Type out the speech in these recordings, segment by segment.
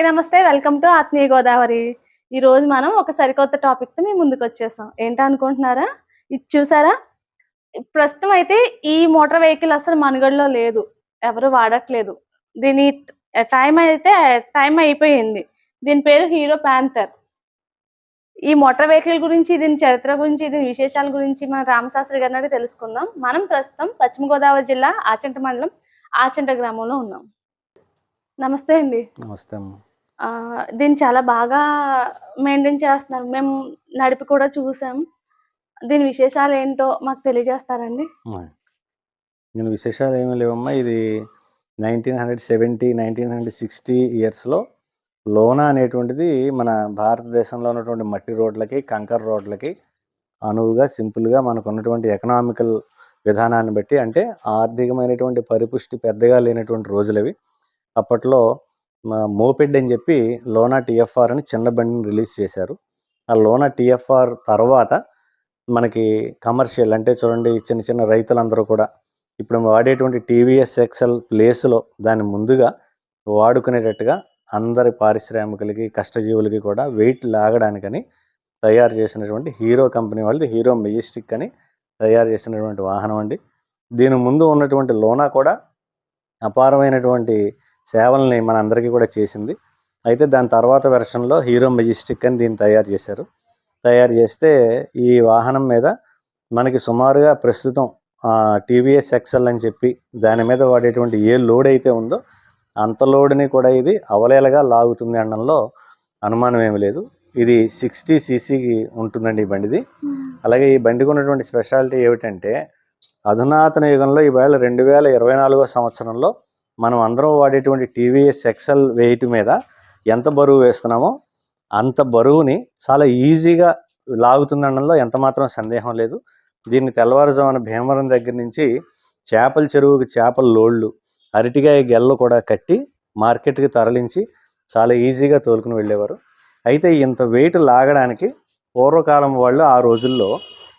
అందరికీ నమస్తే. Welcome to ఆత్మీయ గోదావరి. ఈ రోజు మనం ఒక సరికొత్త టాపిక్తో మీ ముందుకు వచ్చేసాం. ఏంటో అనుకుంటున్నారా? ఇది చూసారా? ప్రస్తుతం అయితే ఈ మోటార్ వెహికల్ అసలు మనుగడలో లేదు. ఎవరు వాడట్లేదు. దీని టైం అయితే టైం అయిపోయింది. దీని పేరు హీరో ప్యాంథర్. ఈ మోటార్ వెహికల్ గురించి దీని చరిత్ర గురించి దీని విశేషాల గురించి మన రామశాస్త్రి గారిని తెలుసుకుందాం. మనం ప్రస్తుతం పశ్చిమ గోదావరి జిల్లా ఆచంట మండలం ఆచంట గ్రామంలో ఉన్నాం. నమస్తే అండి. నమస్తే అమ్మ. దీన్ని చాలా బాగా మెయింటైన్ చేస్తున్నారు. మేము నడిపి కూడా చూసాం. దీని విశేషాలు ఏంటో మాకు తెలియజేస్తారండి. నేను విశేషాలు ఏమీ లేవమ్మా. ఇది nineteen hundred seventy nineteen hundred sixty ఇయర్స్లో లోనా అనేటువంటిది మన భారతదేశంలో ఉన్నటువంటి మట్టి రోడ్లకి కంకర్ రోడ్లకి అనువుగా సింపుల్గా మనకు ఉన్నటువంటి ఎకనామికల్ విధానాన్ని బట్టి అంటే ఆర్థికమైనటువంటి పరిపుష్టి పెద్దగా లేనటువంటి రోజులు అవి అప్పట్లో మోపెడ్ అని చెప్పి లోనా టీఎఫ్ఆర్ అని చిన్న బండిని రిలీజ్ చేశారు. ఆ లోనా టీఎఫ్ఆర్ తర్వాత మనకి కమర్షియల్ అంటే చూడండి చిన్న చిన్న రైతులందరూ కూడా ఇప్పుడు వాడేటువంటి టీవీఎస్ ఎక్సెల్ ప్లేస్లో దాన్ని ముందుగా వాడుకునేటట్టుగా అందరి పారిశ్రామికులకి కష్టజీవులకి కూడా వెయిట్ లాగడానికని తయారు చేసినటువంటి హీరో కంపెనీ వాళ్ళది. హీరో మెజెస్టిక్ అని తయారు చేసినటువంటి వాహనం అండి. దీని ముందు ఉన్నటువంటి లోనా కూడా అపారమైనటువంటి సేవల్ని మన అందరికీ కూడా చేసింది. అయితే దాని తర్వాత వెర్షన్లో హీరో మెజెస్టిక్ అని దీన్ని తయారు చేశారు. తయారు చేస్తే ఈ వాహనం మీద మనకి సుమారుగా ప్రస్తుతం టీవీఎస్ ఎక్సెల్ అని చెప్పి దాని మీద వాడేటువంటి ఏ లోడ్ అయితే ఉందో అంత లోడ్ని కూడా ఇది అవలేలగా లాగుతుంది అనడంలో అనుమానం ఏమీ లేదు. ఇది సిక్స్టీ సీసీకి ఉంటుందండి ఈ బండిది. అలాగే ఈ బండికి ఉన్నటువంటి స్పెషాలిటీ ఏమిటంటే అధునాతన యుగంలో ఈవేళ రెండు వేల ఇరవై నాలుగో సంవత్సరంలో మనం అందరం వాడేటువంటి టీవీఎస్ ఎక్సెల్ వెయిట్ మీద ఎంత బరువు వేస్తున్నామో అంత బరువుని చాలా ఈజీగా లాగుతుందనడంలో ఎంత మాత్రం సందేహం లేదు. దీన్ని తెల్లవారుజామున భీమవరం దగ్గర నుంచి చేపల చెరువుకి చేపల లోళ్ళు అరటికాయ గెల్లు కూడా కట్టి మార్కెట్కి తరలించి చాలా ఈజీగా తోలుకుని వెళ్ళేవారు. అయితే ఇంత వెయిట్ లాగడానికి పూర్వకాలం వాళ్ళు ఆ రోజుల్లో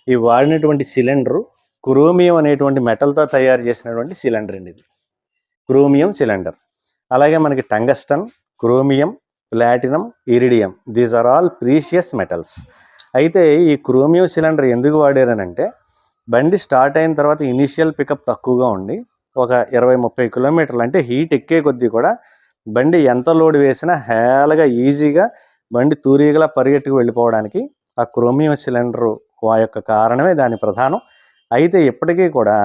ఈ వాడినటువంటి సిలిండరు క్రోమియం అనేటువంటి మెటల్తో తయారు చేసినటువంటి సిలిండర్ అండి ఇది. Chromium cylinder. అలాగే మనకి tungsten chromium platinum iridium. These are all precious metals అయితే ఈ క్రోమియం సిలిండర్ ఎందుకు వాడారనంటే బండి స్టార్ట్ అయిన తర్వాత ఇనిషియల్ పికప్ తక్కువగా ఉండి ఒక ఇరవై ముప్పై కిలోమీటర్లు అంటే హీట్ ఎక్కే కొద్దీ కూడా బండి ఎంత లోడ్ వేసినా హేళగా ఈజీగా బండి తూరీగలా పరిగెట్టుకు వెళ్ళిపోవడానికి ఆ క్రోమియం సిలిండర్ ఆ యొక్క కారణమే దాని ప్రధానం. అయితే ఇప్పటికీ కూడా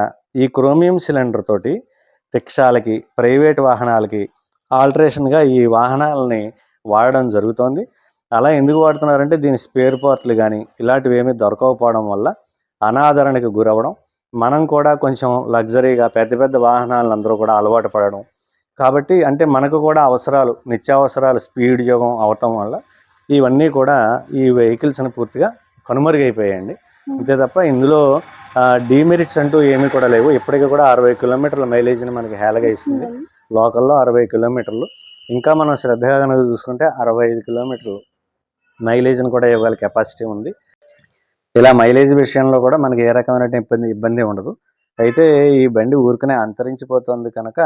ఈ క్రోమియం సిలిండర్ తోటి రిక్షాలకి ప్రైవేట్ వాహనాలకి ఆల్టరేషన్గా ఈ వాహనాలని వాడడం జరుగుతోంది. అలా ఎందుకు వాడుతున్నారంటే దీని స్పేర్ పార్ట్లు కానీ ఇలాంటివి ఏమీ దొరకకపోవడం వల్ల అనాదరణకు గురవ్వడం. మనం కూడా కొంచెం లగ్జరీగా పెద్ద పెద్ద వాహనాలను అందరూ కూడా అలవాటు పడడం. కాబట్టి అంటే మనకు కూడా అవసరాలు నిత్యావసరాలు స్పీడ్ యోగం అవటం వల్ల ఇవన్నీ కూడా ఈ వెహికల్స్ని పూర్తిగా కనుమరుగైపోయాయండి. అంతే తప్ప ఇందులో డీమెరిట్స్ అంటూ ఏమీ కూడా లేవు. ఇప్పటికీ కూడా అరవై కిలోమీటర్ల మైలేజ్ని మనకి హేళగా ఇస్తుంది. లోకల్లో అరవై కిలోమీటర్లు. ఇంకా మనం శ్రద్ధగా కనుక చూసుకుంటే అరవై ఐదు కిలోమీటర్లు మైలేజ్ని కూడా ఇవ్వగల కెపాసిటీ ఉంది. ఇలా మైలేజ్ విషయంలో కూడా మనకి ఏ రకమైన ఇబ్బంది ఇబ్బంది ఉండదు. అయితే ఈ బండి ఊరికనే అంతరించిపోతుంది కనుక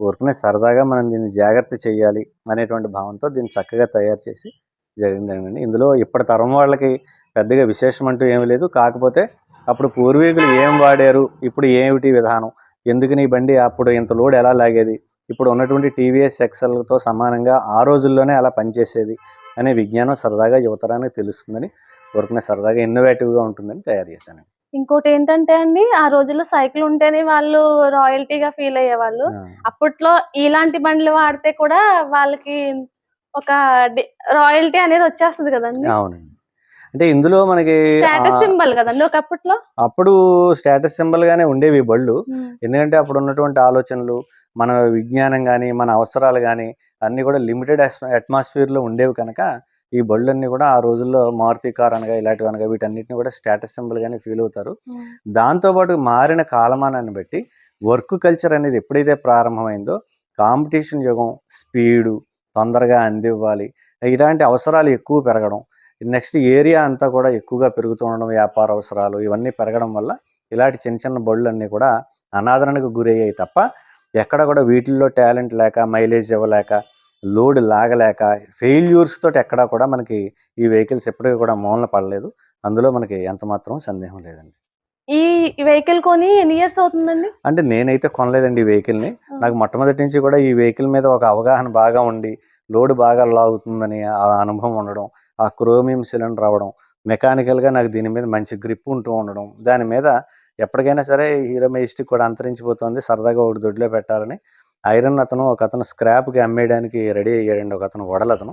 ఊరికనే సరదాగా మనం దీన్ని జాగ్రత్త చేయాలి అనేటువంటి భావంతో దీన్ని చక్కగా తయారు చేసి జరిగిందండి ఇందులో ఇప్పటి తరం వాళ్ళకి పెద్దగా విశేషం అంటూ ఏమీ లేదు. కాకపోతే అప్పుడు పూర్వీకులు ఏం వాడారు? ఇప్పుడు ఏమిటి విధానం? ఎందుకని ఈ బండి అప్పుడు ఇంత లోడ్ ఎలా లాగేది? ఇప్పుడు ఉన్నటువంటి టీవీఎస్ ఎక్సెల్తో సమానంగా ఆ రోజుల్లోనే అలా పనిచేసేది అనే విజ్ఞానం సరదాగా యువతరానికి తెలుస్తుందని ఊరికనే సరదాగా ఇన్నోవేటివ్గా ఉంటుందని తయారు చేశాను. ఇంకోటి ఏంటంటే అండి ఆ రోజుల్లో సైకిల్ ఉంటేనే వాళ్ళు రాయల్టీగా ఫీల్ అయ్యేవాళ్ళు. అప్పట్లో ఇలాంటి బండ్లు వాడితే కూడా వాళ్ళకి ఒక రాయల్టీ అనేది వచ్చేస్తుంది కదండి. అవునండి. అంటే ఇందులో మనకి స్టేటస్ సింబల్ కదండి ఒకప్పట్లో? అప్పుడు స్టేటస్ సింబల్ గానే ఉండేవి బళ్ళు. ఎందుకంటే అప్పుడు ఉన్నటువంటి ఆలోచనలు మన విజ్ఞానం కానీ మన అవసరాలు కానీ అన్నీ కూడా లిమిటెడ్ అట్మాస్ఫియర్లో ఉండేవి కనుక ఈ బళ్ళన్నీ కూడా ఆ రోజుల్లో మారుతి కార్ అనగా ఇలాంటివి అనగా వీటన్నిటిని కూడా స్టేటస్ సింబల్ గానే ఫీల్ అవుతారు. దాంతోపాటు మారిన కాలమానాన్ని బట్టి వర్క్ కల్చర్ అనేది ఎప్పుడైతే ప్రారంభమైందో కాంపిటీషన్ యుగం స్పీడు తొందరగా అందివ్వాలి. ఇలాంటి అవసరాలు ఎక్కువ పెరగడం నెక్స్ట్ ఏరియా అంతా కూడా ఎక్కువగా పెరుగుతూ ఉండడం వ్యాపార అవసరాలు ఇవన్నీ పెరగడం వల్ల ఇలాంటి చిన్న చిన్న బళ్ళు అన్నీ కూడా అనాదరణకు గురయ్యాయి తప్ప ఎక్కడ కూడా వీటిల్లో టాలెంట్ లేక మైలేజ్ ఇవ్వలేక లోడ్ లాగలేక ఫెయిల్యూర్స్ తోటి ఎక్కడా కూడా మనకి ఈ వెహికల్స్ ఎప్పటికీ కూడా మూలన పడలేదు. అందులో మనకి ఎంత మాత్రం సందేహం లేదండి. ఈ వెహికల్ కొని ఎన్ని ఇయర్స్ అవుతుందండి? అంటే నేనైతే కొనలేదండి ఈ వెహికల్ని. నాకు మొట్టమొదటి నుంచి కూడా ఈ వెహికల్ మీద ఒక అవగాహన బాగా ఉండి లోడ్ బాగా లాగుతుందని ఆ అనుభవం ఉండడం ఆ క్రోమియం సిలిండర్ అవ్వడం మెకానికల్గా నాకు దీని మీద మంచి గ్రిప్ ఉంటూ ఉండడం దాని మీద ఎప్పటికైనా సరే హీరో మెజిస్టిక్ కూడా అంతరించిపోతుంది సరదాగా ఒకటి దొడ్లో పెట్టాలని. ఐరన్ అతను ఒక అతను స్క్రాప్కి అమ్మేయడానికి రెడీ అయ్యాడండి ఒక అతను వడలు అతను.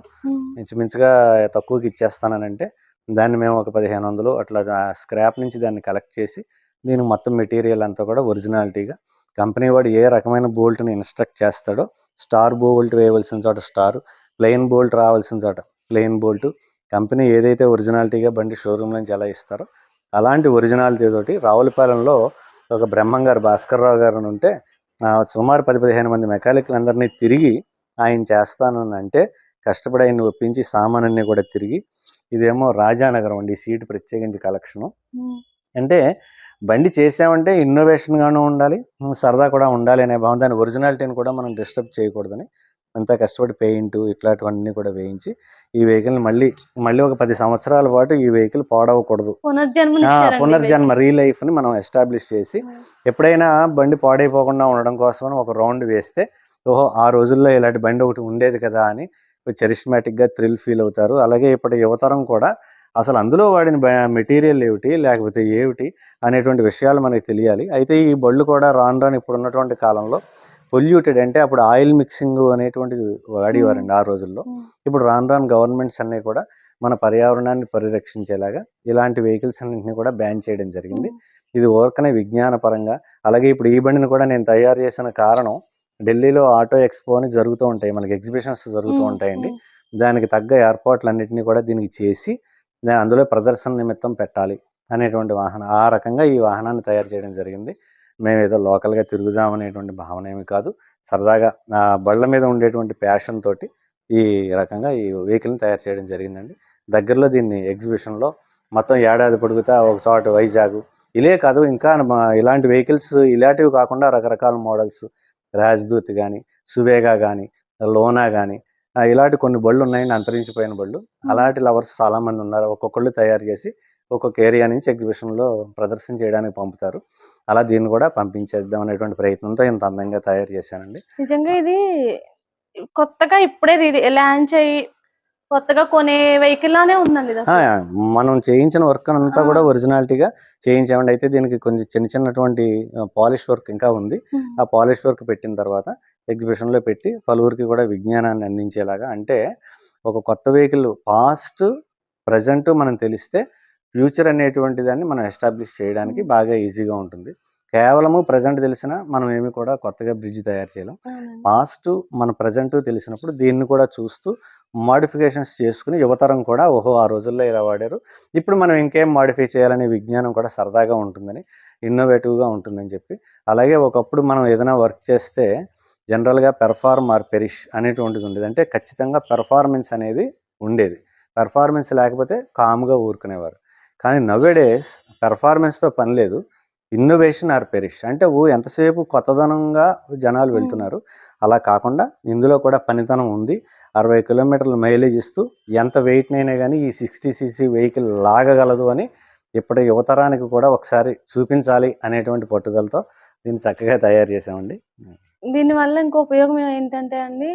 ఇంచుమించుగా తక్కువకి ఇచ్చేస్తానని అంటే దాన్ని మేము ఒక పదిహేను వందలు అట్లా స్క్రాప్ నుంచి దాన్ని కలెక్ట్ చేసి దీనికి మొత్తం మెటీరియల్ అంతా కూడా ఒరిజినాలిటీగా కంపెనీ వాడు ఏ రకమైన బోల్ట్ని ఇన్స్ట్రక్ట్ చేస్తాడో స్టార్ బోల్ట్ వేయవలసిన చోట స్టార్ ప్లెయిన్ బోల్ట్ రావాల్సిన చోట ప్లెయిన్ బోల్ట్ కంపెనీ ఏదైతే ఒరిజినాలిటీగా బండి షోరూమ్ నుంచి ఎలా ఇస్తారో అలాంటి ఒరిజినాలిటీ తోటి రావులపాలెంలో ఒక బ్రహ్మంగారు భాస్కర్ రావు గారు అని ఉంటే సుమారు పది పదిహేను మంది మెకానిక్లు అందరినీ తిరిగి ఆయన చేస్తానని అంటే కష్టపడి ఆయన్ని ఒప్పించి సామానన్ని కూడా తిరిగి ఇదేమో రాజానగరం అండి ఈ సీటు ప్రత్యేకించి కలెక్షను. అంటే బండి చేసామంటే ఇన్నోవేషన్ గాను ఉండాలి సరదా కూడా ఉండాలి అనే భావం దాని ఒరిజినాలిటీని కూడా మనం డిస్టర్బ్ చేయకూడదని అంతా కష్టపడి పెయింట్ ఇట్లాంటివన్నీ కూడా వేయించి ఈ వెహికల్ని మళ్ళీ మళ్ళీ ఒక పది సంవత్సరాల పాటు ఈ వెహికల్ పాడవకూడదు. పునర్జన్మ రీ లైఫ్ని మనం ఎస్టాబ్లిష్ చేసి ఎప్పుడైనా బండి పాడైపోకుండా ఉండడం కోసం ఒక రౌండ్ వేస్తే ఓహో ఆ రోజుల్లో ఇలాంటి బండి ఒకటి ఉండేది కదా అని చరిస్మాటిక్గా థ్రిల్ ఫీల్ అవుతారు. అలాగే ఇప్పటి యువతరం కూడా అసలు అందులో వాడిన మెటీరియల్ ఏమిటి లేకపోతే ఏమిటి అనేటువంటి విషయాలు మనకి తెలియాలి. అయితే ఈ బళ్ళు కూడా రాను రాను ఇప్పుడు ఉన్నటువంటి కాలంలో పొల్యూటెడ్ అంటే అప్పుడు ఆయిల్ మిక్సింగ్ అనేటువంటిది వాడేవారండి ఆ రోజుల్లో. ఇప్పుడు రాను రాను గవర్నమెంట్స్ అన్నీ కూడా మన పర్యావరణాన్ని పరిరక్షించేలాగా ఇలాంటి వెహికల్స్ అన్నింటినీ కూడా బ్యాన్ చేయడం జరిగింది. ఇది ఓర్కనే విజ్ఞానపరంగా అలాగే ఇప్పుడు ఈ బండిని కూడా నేను తయారు చేసిన కారణం ఢిల్లీలో ఆటో ఎక్స్పో అని జరుగుతూ ఉంటాయి. మనకి ఎగ్జిబిషన్స్ జరుగుతూ ఉంటాయండి. దానికి తగ్గ ఏర్పాట్లన్నింటినీ కూడా దీనికి చేసి అందులో ప్రదర్శన నిమిత్తం పెట్టాలి అనేటువంటి వాహనం. ఆ రకంగా ఈ వాహనాన్ని తయారు చేయడం జరిగింది. మేము ఏదో లోకల్గా తిరుగుదాం అనేటువంటి భావన ఏమి కాదు. సరదాగా ఆ బళ్ళ మీద ఉండేటువంటి ప్యాషన్ తోటి ఈ రకంగా ఈ వెహికల్ని తయారు చేయడం జరిగిందండి. దగ్గరలో దీన్ని ఎగ్జిబిషన్లో మొత్తం ఏడాది పొడుగుతా ఒక చోట వైజాగ్ ఇలే కాదు ఇంకా మా- ఇలాంటి వెహికల్స్ ఇలాంటివి కాకుండా రకరకాల మోడల్స్ రాజ్దూత్ కానీ సువేగా కానీ లోనా కానీ ఇలాంటి కొన్ని బళ్ళు ఉన్నాయండి అంతరించిపోయిన బళ్ళు. అలాంటి లవర్స్ చాలా మంది ఉన్నారు. ఒక్కొక్కళ్ళు తయారు చేసి ఒక్కొక్క ఏరియా నుంచి ఎగ్జిబిషన్లో ప్రదర్శన చేయడానికి పంపుతారు అలా దీన్ని కూడా పంపించేద్దాం అనేటువంటి ప్రయత్నంతో ఇంత అందంగా తయారు చేశానండి నిజంగా ఇది కొత్తగా ఇప్పుడే లాంచ్ అయ్యి కొత్తగా కొనే వెహికల్ లానే ఉందండి. మనం చేయించిన వర్క్ అంతా. కూడా ఒరిజినాలిటీగా చేయించామండి అయితే దీనికి కొంచెం చిన్న చిన్నటువంటి పాలిష్ వర్క్ ఇంకా ఉంది. ఆ పాలిష్ వర్క్ పెట్టిన తర్వాత ఎగ్జిబిషన్లో పెట్టి పలువురికి కూడా విజ్ఞానాన్ని అందించేలాగా అంటే ఒక కొత్త వెహికల్ పాస్ట్ ప్రజెంట్ మనం తెలిస్తే ఫ్యూచర్ అనేటువంటి దాన్ని మనం ఎస్టాబ్లిష్ చేయడానికి బాగా ఈజీగా ఉంటుంది. కేవలము ప్రజెంట్ తెలిసినా మనం ఏమి కూడా కొత్తగా బ్రిడ్జ్ తయారు చేయలేం. పాస్ట్ మన ప్రజెంట్ తెలిసినప్పుడు దీన్ని కూడా చూస్తూ మాడిఫికేషన్స్ చేసుకుని యువతరం కూడా ఓహో ఆ రోజుల్లో ఇలా వాడారు. ఇప్పుడు మనం ఇంకేం మాడిఫై చేయాలనే విజ్ఞానం కూడా సరదాగా ఉంటుందని ఇన్నోవేటివ్గా ఉంటుందని చెప్పి. అలాగే ఒకప్పుడు మనం ఏదైనా వర్క్ చేస్తే జనరల్గా పెర్ఫార్మ్ ఆర్ పెరిష్ అనేటువంటిది ఉండేది. అంటే ఖచ్చితంగా పెర్ఫార్మెన్స్ అనేది ఉండేది. పెర్ఫార్మెన్స్ లేకపోతే కామ్గా ఊరుకునేవారు. కానీ నవ్వేడేస్ పెర్ఫార్మెన్స్తో పని లేదు. ఇన్నోవేషన్ ఆర్ పెరిష్ అంటే ఓ ఎంతసేపు కొత్తదనంగా జనాలు. వెళ్తున్నారు. అలా కాకుండా ఇందులో కూడా పనితనం ఉంది. అరవై కిలోమీటర్ల మైలేజ్ ఇస్తూ ఎంత వెయిట్నైనా కానీ ఈ సిక్స్టీ సీసీ వెహికల్ లాగగలదు అని ఇప్పటి యువతరానికి కూడా ఒకసారి చూపించాలి అనేటువంటి పట్టుదలతో దీన్ని చక్కగా తయారు చేసామండి దీని వల్ల ఇంకో ఉపయోగం ఏంటంటే అండి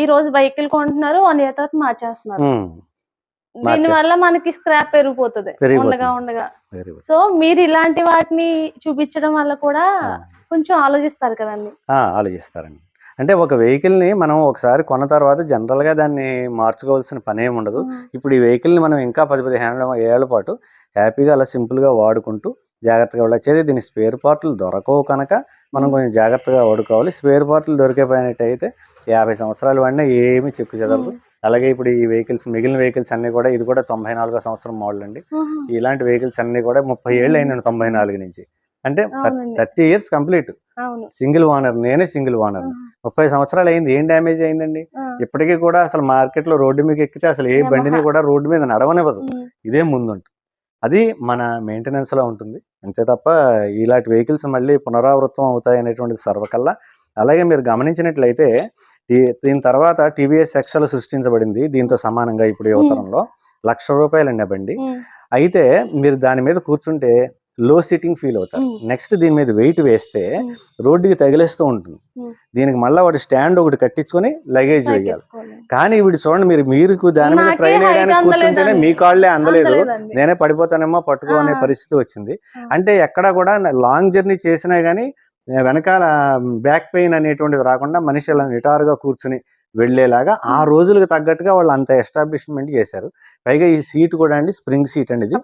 ఈ రోజు వెహికల్ కొంటున్నారు తర్వాత మార్చేస్తున్నారు. దీని మార్చేస్తారు. వల్ల మనకి స్క్రాప్ పెరిగిపోతుంది. ఉండగా ఉండగా. సో మీరు ఇలాంటి వాటిని చూపించడం వల్ల కూడా. కొంచెం ఆలోచిస్తారు కదండి. ఆలోచిస్తారండి. అంటే ఒక వెహికల్ని మనం ఒకసారి కొన్న తర్వాత జనరల్గా దాన్ని మార్చుకోవాల్సిన పని ఏమి ఉండదు. ఇప్పుడు ఈ వెహికల్ని మనం ఇంకా పది పదిహేను ఏళ్ళ పాటు హ్యాపీగా అలా సింపుల్గా వాడుకుంటూ జాగ్రత్తగా వెళ్ళొచ్చేది దీని స్పేర్ పార్ట్లు దొరకవు కనుక మనం కొంచెం జాగ్రత్తగా వాడుకోవాలి. స్పేర్ పార్ట్లు దొరికిపోయినట్టయితే యాభై సంవత్సరాలు వాడినా ఏమీ చెక్కు చెదరదు. అలాగే ఇప్పుడు ఈ వెహికల్స్ మిగిలిన వెహికల్స్ అన్నీ కూడా ఇది కూడా తొంభై నాలుగో సంవత్సరం మోడల్ అండి. ఇలాంటి వెహికల్స్ అన్నీ కూడా ముప్పై ఏళ్ళు అయిందండి తొంభై నాలుగు నుంచి. అంటే. Thirty years complete. Single owner నేనే సింగిల్ ఓనర్. ముప్పై సంవత్సరాలు అయింది ఏం డ్యామేజ్ అయిందండి? ఇప్పటికీ కూడా అసలు మార్కెట్లో రోడ్డు మీద ఎక్కితే అసలు ఏ. బండిని కూడా రోడ్డు మీద నడవనివ్వదు. ఇదే ముందు అది మన మెయింటెనెన్స్లో ఉంటుంది. అంతే తప్ప ఇలాంటి వెహికల్స్ మళ్ళీ పునరావృతం అవుతాయి అనేటువంటిది సర్వకల్లా అలాగే మీరు గమనించినట్లయితే దీని తర్వాత టీవీఎస్ ఎక్సెల్ సృష్టించబడింది దీంతో సమానంగా ఇప్పుడు యువతరంలో లక్ష రూపాయలండి బండి అయితే మీరు దాని మీద కూర్చుంటే లో సిట్టింగ్ ఫీల్ అవుతారు. నెక్స్ట్ దీని మీద వెయిట్ వేస్తే. రోడ్డుకి తగిలేస్తూ ఉంటుంది. దీనికి మళ్ళీ వాటి స్టాండ్ ఒకటి కట్టించుకొని లగేజ్ వేయాలి. కానీ వీడు చూడండి మీరు మీరు దాని మీద ట్రైన్ వేయడానికి కూర్చుంటేనే. మీ కాళ్ళే అందలేదు. నేనే పడిపోతానేమో పట్టుకో అనే ఆ. పరిస్థితి వచ్చింది. అంటే ఎక్కడ కూడా లాంగ్ జర్నీ చేసినా గానీ వెనకాల బ్యాక్ పెయిన్ అనేటువంటిది రాకుండా మనిషి నిటారుగా కూర్చుని వెళ్ళేలాగా ఆ. రోజులకు తగ్గట్టుగా వాళ్ళు అంత ఎస్టాబ్లిష్మెంట్ చేశారు. పైగా ఈ సీట్ కూడా అండి స్ప్రింగ్ సీట్ అండి ఇది.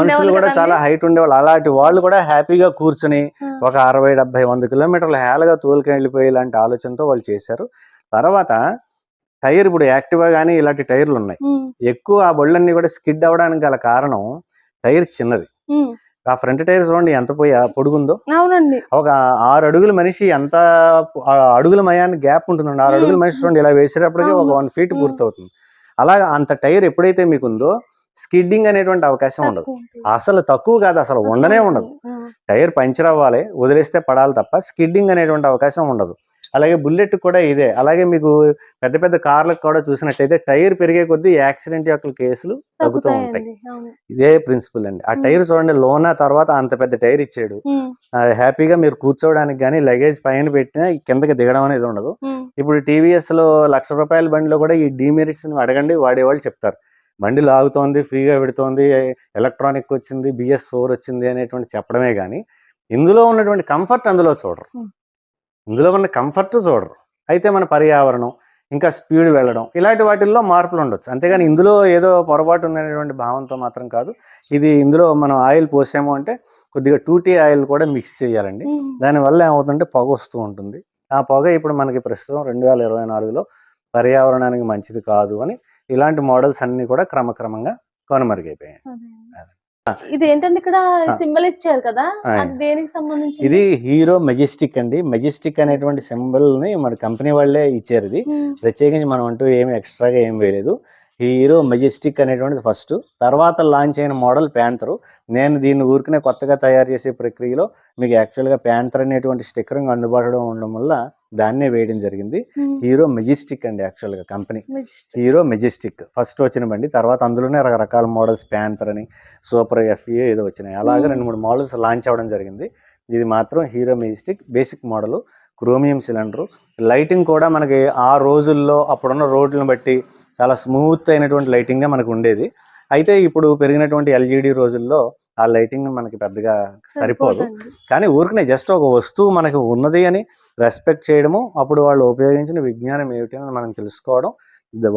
మనుషులు కూడా చాలా హైట్ ఉండేవాళ్ళు అలాంటి వాళ్ళు కూడా హ్యాపీగా కూర్చుని ఒక అరవై డెబ్బై వంద కిలోమీటర్లు హేళగా తోలుకొని వెళ్ళిపోయే ఇలాంటి ఆలోచనతో వాళ్ళు చేశారు. తర్వాత టైర్ ఇప్పుడు యాక్టివా కానీ ఇలాంటి టైర్లు ఉన్నాయి ఎక్కువ ఆ బళ్ళన్నీ కూడా స్కిడ్ అవ్వడానికి గల కారణం టైర్ చిన్నది. ఆ ఫ్రంట్ టైర్ చూడండి ఎంత పోయి పొడుగుందో. అవునండి. ఒక ఆరు అడుగుల మనిషి ఎంత అడుగుల మయాన్ని గ్యాప్ ఉంటుందండి. ఆరు. అడుగుల మనిషి చూడండి ఇలా వేసేటప్పటికి ఒక. One feet. పూర్తవుతుంది. అలాగా అంత టైర్ ఎప్పుడైతే మీకు ఉందో స్కిడ్డింగ్ అనేటువంటి అవకాశం ఉండదు. అసలు తక్కువ కాదు అసలు ఉండనే ఉండదు. టైర్ పంచర్ అవ్వాలి వదిలేస్తే పడాలి తప్ప స్కిడ్డింగ్ అనేటువంటి అవకాశం ఉండదు. అలాగే బుల్లెట్ కూడా ఇదే. అలాగే మీకు పెద్ద పెద్ద కార్లకు కూడా చూసినట్టయితే టైర్ పెరిగే కొద్దీ యాక్సిడెంట్ యొక్క కేసులు తగ్గుతూ ఉంటాయి. ఇదే ప్రిన్సిపల్ అండి. ఆ. టైర్ చూడండి లోన తర్వాత అంత పెద్ద టైర్ ఇచ్చాడు. హ్యాపీగా మీరు కూర్చోవడానికి కానీ లగేజ్ పైన పెట్టినా కిందకి దిగడం అనేది ఉండదు. ఇప్పుడు టీవీఎస్లో లక్ష రూపాయల బండిలో కూడా ఈ డీమెరిట్స్ అడగండి వాడేవాళ్ళు చెప్తారు. బండి లాగుతోంది ఫ్రీగా పెడుతోంది ఎలక్ట్రానిక్ వచ్చింది బిఎస్ ఫోర్ వచ్చింది అనేటువంటి చెప్పడమే కానీ ఇందులో ఉన్నటువంటి కంఫర్ట్ అందులో చూడరు. ఇందులో ఉన్న కంఫర్ట్ చూడరు. అయితే మన పర్యావరణం ఇంకా స్పీడ్ వెళ్ళడం ఇలాంటి వాటిల్లో మార్పులు ఉండొచ్చు. అంతేగాని ఇందులో ఏదో పొరపాటు ఉందనేటువంటి భావంతో మాత్రం కాదు. ఇది ఇందులో మనం ఆయిల్ పోసాము అంటే కొద్దిగా టూటీ ఆయిల్ కూడా మిక్స్ చేయాలండి. దానివల్ల ఏమవుతుందంటే పొగ వస్తూ ఉంటుంది. ఆ పొగ ఇప్పుడు మనకి ప్రస్తుతం రెండు వేల ఇరవై నాలుగులో పర్యావరణానికి మంచిది కాదు అని ఇలాంటి మోడల్స్ అన్ని కూడా క్రమక్రమంగా కనుమరుగైపోయాయి. అదే. ఇది ఏంటంటే ఇక్కడ. సింబల్ ఇచ్చారు కదా. అది దేనికి సంబంధించి ఇది హీరో మెజెస్టిక్ అండి. మెజెస్టిక్ అనేటువంటి సింబల్ని మన కంపెనీ వాళ్ళే ఇచ్చారు ఇది. ప్రత్యేకించి మనం అంటూ ఏమి ఎక్స్ట్రాగా ఏం వేయలేదు. హీరో మెజెస్టిక్ అనేటువంటిది ఫస్ట్. తర్వాత లాంచ్ అయిన మోడల్ ప్యాంతరు నేను దీన్ని ఊరికనే కొత్తగా తయారు చేసే ప్రక్రియలో మీకు యాక్చువల్గా ప్యాంతర్ అనేటువంటి స్టిక్కరింగ్ అందుబాటులో ఉండడం వల్ల దాన్నే వేయడం జరిగింది. హీరో మెజెస్టిక్ అండి యాక్చువల్గా కంపెనీ. Hero Majestic. ఫస్ట్ వచ్చిన బండి. తర్వాత అందులోనే రకరకాల మోడల్స్ ప్యాంతర్ అని సూపర్ ఎఫ్ఏ ఏదో వచ్చినాయి. అలాగే. రెండు మూడు మోడల్స్ లాంచ్ అవ్వడం జరిగింది. ఇది మాత్రం Hero Majestic basic model. Chromium cylinder. Lighting కూడా మనకి ఆ రోజుల్లో అప్పుడున్న రోడ్లను బట్టి చాలా స్మూత్ అయినటువంటి లైటింగ్గా మనకు ఉండేది. అయితే ఇప్పుడు పెరిగినటువంటి ఎల్ఈడి రోజుల్లో ఆ లైటింగ్ మనకి పెద్దగా సరిపోదు. కానీ ఊరికనే జస్ట్ ఒక వస్తువు మనకి ఉన్నది అని రెస్పెక్ట్ చేయడము అప్పుడు వాళ్ళు ఉపయోగించిన విజ్ఞానం ఏమిటి అని మనం తెలుసుకోవడం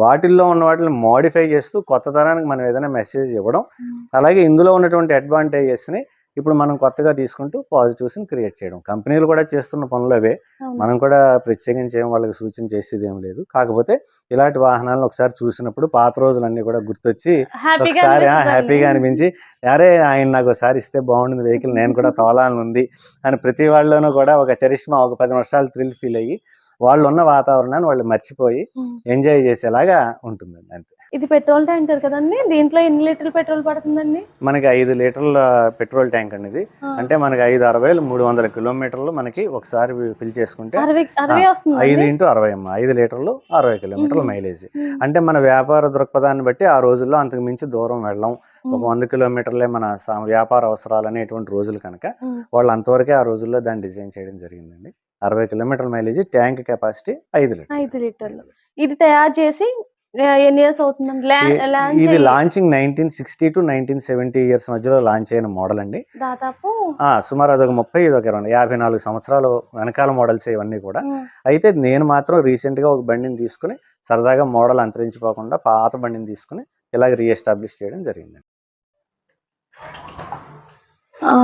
వాటిల్లో ఉన్న వాటిని మోడిఫై చేస్తూ కొత్త తరానికి మనం ఏదైనా మెసేజ్ ఇవ్వడం అలాగే ఇందులో ఉన్నటువంటి అడ్వాంటేజెస్ని ఇప్పుడు మనం కొత్తగా తీసుకుంటూ పాజిటివ్స్ని క్రియేట్ చేయడం. కంపెనీలు కూడా చేస్తున్న పనులు అవే. మనం కూడా ప్రత్యేకించి ఏం వాళ్ళకి సూచన చేసేది ఏం లేదు. కాకపోతే ఇలాంటి వాహనాలను ఒకసారి చూసినప్పుడు పాత రోజులన్నీ కూడా గుర్తొచ్చి ఒకసారి హ్యాపీగా అనిపించి అరే ఆయన నాకు ఒకసారి ఇస్తే బాగుంటుంది వెహికల్ నేను కూడా తోలాలని ఉంది అని ప్రతి వాళ్ళలోనూ కూడా ఒక చరిష్మా ఒక పది నిమిషాలు థ్రిల్ ఫీల్ అయ్యి వాళ్ళు ఉన్న వాతావరణాన్ని వాళ్ళు మర్చిపోయి ఎంజాయ్ చేసేలాగా ఉంటుందండి అంతే. ఇది పెట్రోల్ ట్యాంకర్ కదండి. దీంట్లో ఎన్ని లీటర్లు పెట్రోల్ పడుతుందండి? మనకి ఐదు లీటర్ల పెట్రోల్ ట్యాంక్ అనేది ఆ, అంటే మనకి ఐదు అరవై మూడు వందల కిలోమీటర్లు మనకి ఒకసారి ఫిల్ చేసుకుంటే ఐదు ఇంటూ అరవై అమ్మ ఐదు లీటర్లు అరవై కిలోమీటర్ల. మైలేజ్. అంటే మన వ్యాపార దృక్పథాన్ని బట్టి ఆ రోజుల్లో అంతకు మించి దూరం వెళ్ళం. ఒక వంద కిలోమీటర్లే మన వ్యాపార అవసరాలు అనేటువంటి రోజులు కనుక వాళ్ళు అంతవరకే ఆ రోజుల్లో దాన్ని డిజైన్ చేయడం జరిగిందండి. అరవై కిలోమీటర్ల మైలేజ్ ట్యాంక్ కెపాసిటీ ఐదు లీటర్ ఐదు లీటర్లు. ఇది తయారు చేసి ఎన్ని ఇయర్స్ అవుతుందండి? ఇది launching nineteen sixty to nineteen seventy years మధ్యలో లాంచ్ అయిన మోడల్ అండి. దాదాపు? సుమారు అదొక ముప్పై ఒక ఇరవై యాభై నాలుగు సంవత్సరాలు వెనకాల మోడల్స్ ఇవన్నీ కూడా. అయితే నేను మాత్రం రీసెంట్గా ఒక బండిని తీసుకుని సరదాగా మోడల్ అంతరించిపోకుండా పాత బండిని తీసుకుని ఇలాగ రీఎస్టాబ్లిష్ చేయడం జరిగింది ఆ,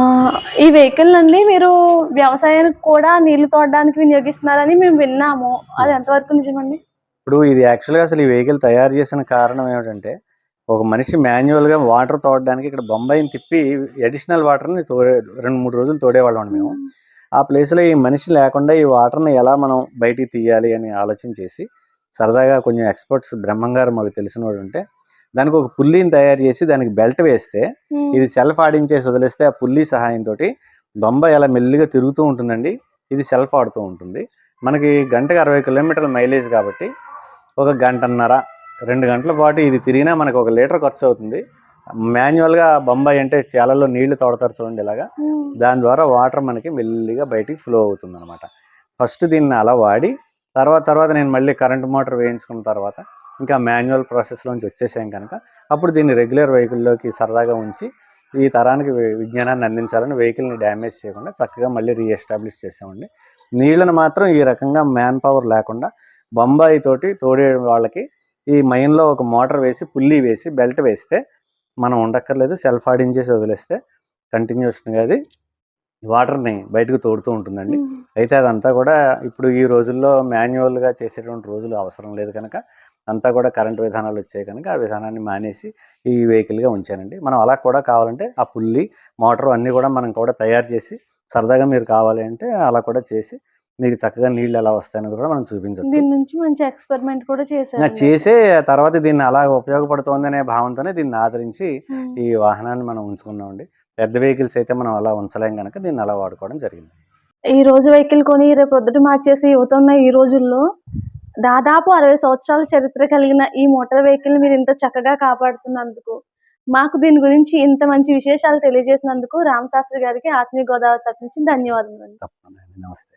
ఈ వెహికల్ అండి మీరు వ్యవసాయానికి కూడా నీళ్ళు తోడడానికి వినియోగిస్తున్నారని మేము విన్నాము. అది ఎంతవరకు నిజమండి? ఇప్పుడు ఇది యాక్చువల్గా అసలు ఈ వెహికల్ తయారు చేసిన కారణం ఏమిటంటే ఒక మనిషి మాన్యువల్గా వాటర్ తోడడానికి ఇక్కడ బొంబాయిని తిప్పి అడిషనల్ వాటర్ని తోడే రెండు మూడు రోజులు తోడేవాళ్ళం మేము. ఆ ప్లేస్లో ఈ మనిషి లేకుండా ఈ వాటర్ని ఎలా మనం బయటికి తీయాలి అని ఆలోచన చేసి సరదాగా కొంచెం ఎక్స్పర్ట్స్ బ్రహ్మంగారు మాకు తెలిసిన వాడు ఉంటే దానికి ఒక పుల్లిని తయారు చేసి దానికి బెల్ట్ వేస్తే ఇది సెల్ఫ్ ఆడించేసి వదిలేస్తే ఆ పుల్లి సహాయంతో దొంబ ఎలా మెల్లిగా తిరుగుతూ ఉంటుందండి. ఇది సెల్ఫ్ ఆడుతూ ఉంటుంది. మనకి గంటకు అరవై కిలోమీటర్ల మైలేజ్ కాబట్టి ఒక గంటన్నర రెండు గంటల పాటు ఇది తిరిగినా మనకు ఒక లీటర్ ఖర్చు అవుతుంది. మాన్యువల్గా బొంబాయి అంటే చాలలో నీళ్ళు తోడతారు చూడండి ఇలాగా. దాని ద్వారా వాటర్ మనకి మెల్లిగా బయటికి ఫ్లో అవుతుంది అనమాట ఫస్ట్ దీన్ని అలా వాడి తర్వాత తర్వాత నేను మళ్ళీ కరెంట్ మోటార్ వేయించుకున్న తర్వాత ఇంకా మాన్యువల్ ప్రాసెస్లోంచి వచ్చేసాం కనుక అప్పుడు దీన్ని రెగ్యులర్ వెహికల్లోకి సరదాగా ఉంచి ఈ తరానికి విజ్ఞానాన్ని అందించాలని వెహికల్ని డ్యామేజ్ చేయకుండా చక్కగా మళ్ళీ రీఎస్టాబ్లిష్ చేసామండి. నీళ్ళని మాత్రం ఈ రకంగా మ్యాన్ పవర్ లేకుండా బొంబాయి తోటి తోడే వాళ్ళకి ఈ మైన్లో ఒక మోటార్ వేసి పుల్లి వేసి బెల్ట్ వేస్తే మనం ఉండక్కర్లేదు. సెల్ఫ్ ఆడించేసి వదిలేస్తే కంటిన్యూషన్గా అది వాటర్ని బయటకు తోడుతూ ఉంటుందండి. అయితే అదంతా కూడా ఇప్పుడు ఈ రోజుల్లో మాన్యువల్గా చేసేటువంటి రోజులు అవసరం లేదు కనుక అంతా కూడా కరెంట్ విధానాలు వచ్చాయి కనుక ఆ విధానాన్ని మానేసి ఈ వెహికల్గా ఉంచానండి. మనం అలా కూడా కావాలంటే ఆ పుల్లి మోటార్ అన్నీ కూడా మనం కూడా తయారు చేసి సరదాగా మీరు కావాలి అంటే అలా కూడా చేసి మీకు చక్కగా నీళ్ళు ఎలా వస్తాయనేది కూడా మనం చూపించవచ్చు దీని నుంచి మంచి ఎక్స్పెరిమెంట్ కూడా చేశారు చేసే తర్వాత దీన్ని అలా ఉపయోగపడుతోంది అనే భావంతోనే దీన్ని ఆదరించి ఈ వాహనాన్ని మనం ఉంచుకున్నామండి. పెద్ద వెహికల్స్ అయితే మనం అలా ఉంచలేం కనుక దీన్ని అలా వాడుకోవడం జరిగింది. ఈ రోజు వెహికల్ కొని రేపు పొద్దుట మార్చేసి యువత ఉన్న ఈ రోజుల్లో దాదాపు అరవై సంవత్సరాల చరిత్ర కలిగిన ఈ మోటార్ వెహికల్ మీరు ఇంత చక్కగా కాపాడుతున్నందుకు మాకు దీని గురించి ఇంత మంచి విశేషాలు తెలియజేసినందుకు రామశాస్త్రి గారికి ఆత్మీయ గోదావరి ధన్యవాదములు తప్పకుండా అండి. నమస్తే.